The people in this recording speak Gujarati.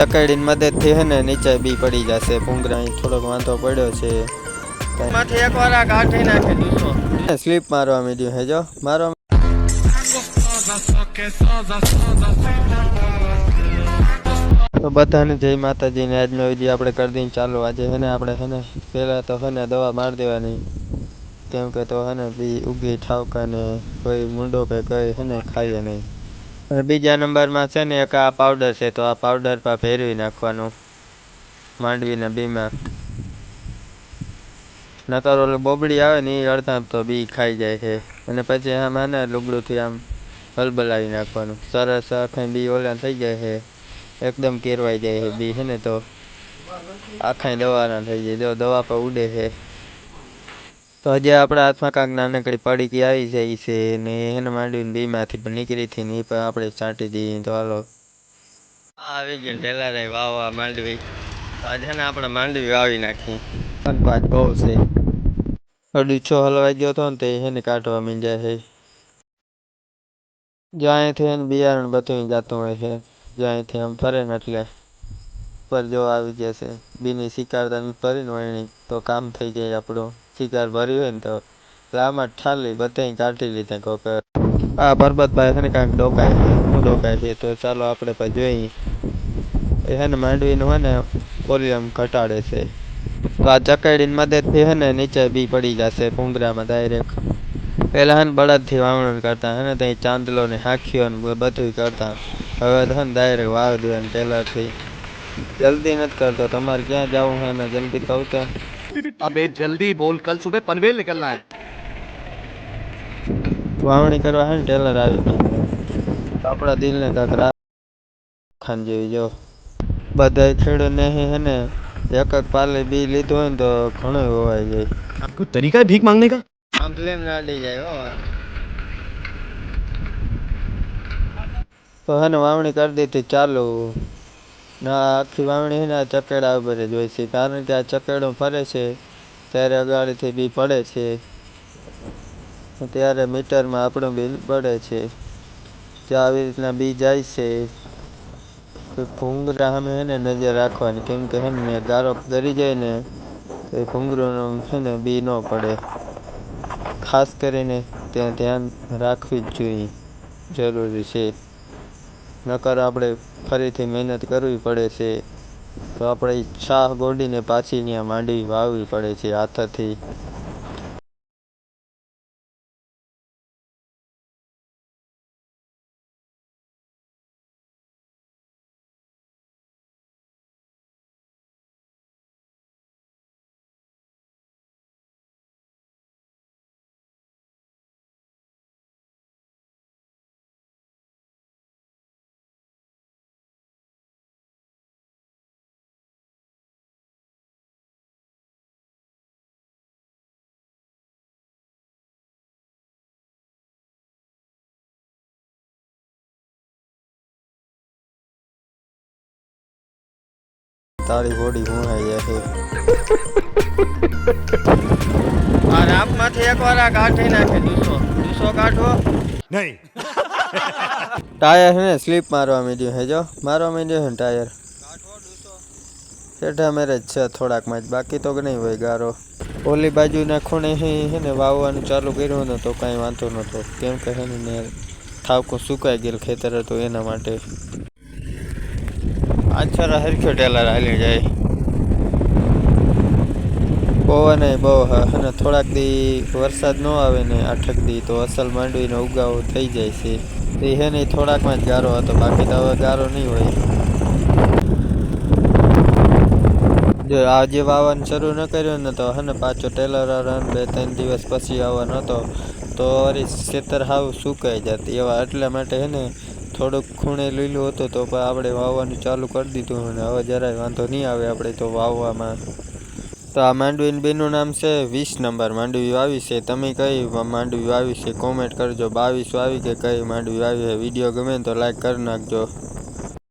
ચકડીની મદદથી હે ને નીચે બી પડી જશે. ભૂંગરા થોડોક વાંધો પડ્યો છે. માંથી એકવાર આ કાઢી નાખે દૂસો સ્લીપ મારવા મીડ્યું હે જો. મારવા તો બધાને જય માતાજીને આજનો વિધિ આપણે કરી દઈને ચાલુ. આજે હે ને આપણે હે ને પહેલાં તો હે ને દવા મારી દેવાની. કેમ કે તો હે ને બી ઉગી ઠાવકા ને કોઈ મૂંડો કે કઈ હે ને ખાઈએ નહીં. બીજા નંબરમાં છે ને એક આ પાવડર છે, તો આ પાવડર પર ફેરવી નાખવાનું, માંડવીના બીમાં. નકર ઓલો બોબડી આવે ને એ અડધા તો બી ખાઈ જાય છે. અને પછી આમ આને લુગડુંથી આમ હલબલાવી નાખવાનું. સરસ આખા બી ઓલા થઈ જાય છે. એકદમ કેરવાઈ જાય છે બી છે ને તો. આખા દવાના થઈ જાય. જો દવા પર ઉડે છે. તો હજી આપણા હાથમાં કાંક નાનકડી પડીકી આવી જાય છે ને એને માંડીને બીમાંથી પણ નીકળી હતી ને એ પણ આપણે છાંટી દઈએ તો હાલો. આવી ગયું ઢેલા રહી વાવવા માંડવી. આજે ને આપણે માંડવી વાવી નાખી પાંચ બહુ છે. અડીછો હલવાઈ ગયો હતો ને તે એને કાઢવા મીંડ્યા છે. જ્યાંથી એને બિયારણ બધું જતું હોય છે. જ્યાંથી આમ ફરે ને એટલે. પર જો આવી જશે, બીની શિકારતા ભરીને વળણી તો કામ થઈ જાય આપણું. શિકાર ભર્યું હોય ને તો લાંબા ઠાલી બધાય કાઢી લીધા કોક. આ પરબતભાઈ છે ને કાંઈક ડોકાય હું ડોકાય છે, તો ચાલો આપણે પછી જોઈએ. છે ને માંડવીનું હોય ને વોલ્યુમ ઘટાડે છે. તો આ ચકડીની મદદથી છે ને નીચે બી પડી જશે ભૂંગરામાં ડાયરેક્ટ પહેલાં હે ને બળદથી વાવણ કરતા, હે ને ત્યાં ચાંદલો ને હાંખીઓ ને બધું કરતા. હવે તો હે ને ડાયરેક્ટ વાવ દેવાનું ટેલરથી જલ્દી નથી કરતો તમારે ક્યાં જવું છે ને જલ્દી કહું તો अबे जल्दी बोल कल सुबह पनवेल निकलना है વાવણી કરવા હે ને ટેલર આવી ગયું તો આપણા દિલને કાંક ખાન જેવી જો બધા ખેડૂતને હે ને એક એક પાલે બી લીધું હોય ને તો ઘણું હોવાઈ જાય आपको तरीका है भीख मांगने का આમ પ્લેન નાડી જાય હો તો હે ને વાવણી કરી દીધી ચાલુ ના, આખી આ ચકેડા ઉપર જ હોય છે. કારણ કે આ ચકેડો ફરે છે, ત્યારે અગાડીથી બી પડે છે. ત્યારે મીટરમાં આપણું બિલ પડે છે. તો આવી રીતના બી જાય છે. ભૂંગરા સામે ને નજર રાખવાની, કેમ કે હે ને ગારો દરી જાય ને, તો એ ભૂંગળાનું છે ને, બી ન પડે. ખાસ કરીને ત્યાં ધ્યાન રાખવી જ જોઈએ, જરૂરી છે. નકર આપણે ફરીથી મહેનત કરવી પડે છે. તો આપણે છાહ ગોડીને પાછી ત્યાં માંડવી વાવવી પડે છે, હાથથી. તારી બોડી ગુણાઈ જાય આ રાપમાંથી એક વાર આ કાઢી નાખે દૂસો દૂસો કાઢવો नहीं ટાયર હે ને સ્લીપ મારવા માંડ્યું હે જો. મારવા માંડ્યું છે ને ટાયર હેઠા મેરે જ છે થોડાકમાં જ. બાકી તો નહીં હોય ગારો. ઓલી બાજુના ખૂણે હે હે ને વાવવાનું ચાલુ કર્યું ને તો કાંઈ વાંધો નહોતો. કેમ કે હે ને થાવકું સુકાઈ ગયેલ ખેતર હતું એના માટે. આછરા હરખ્યો ટેલર હાલી જાય. પવન એ બહુ અને થોડાક દી વરસાદ ન આવે ને આઠક દી તો અસલ માંડવીનો ઉગાવો થઈ જાય છે. એ હે ને થોડાકમાં જ ગારો હતો, બાકી તો હવે ગારો નહીં હોય. જો આજે વાવવાનું શરૂ ન કર્યું ને તો હને પાછો ટેલર રન બે ત્રણ દિવસ પછી આવવાનો હતો. તો વળી ખેતર હાવ સુકાઈ જાત. એવા એટલા માટે હે ને થોડુંક ખૂણે લીલું હતું તો પણ આપણે વાવવાનું ચાલુ કરી દીધું અને હવે જરાય વાંધો નહીં આવે આપણે તો વાવવામાં. તો આ માંડવીની બેનું નામ છે વીસ નંબર. માંડવી વાવી છે. તમે કઈ માંડવી વાવી છે? કોમેન્ટ કરજો. બાવીસ વાવી કે કઈ માંડવી વાવી છે? વીડિયો ગમે તો લાઈક કરી નાખજો.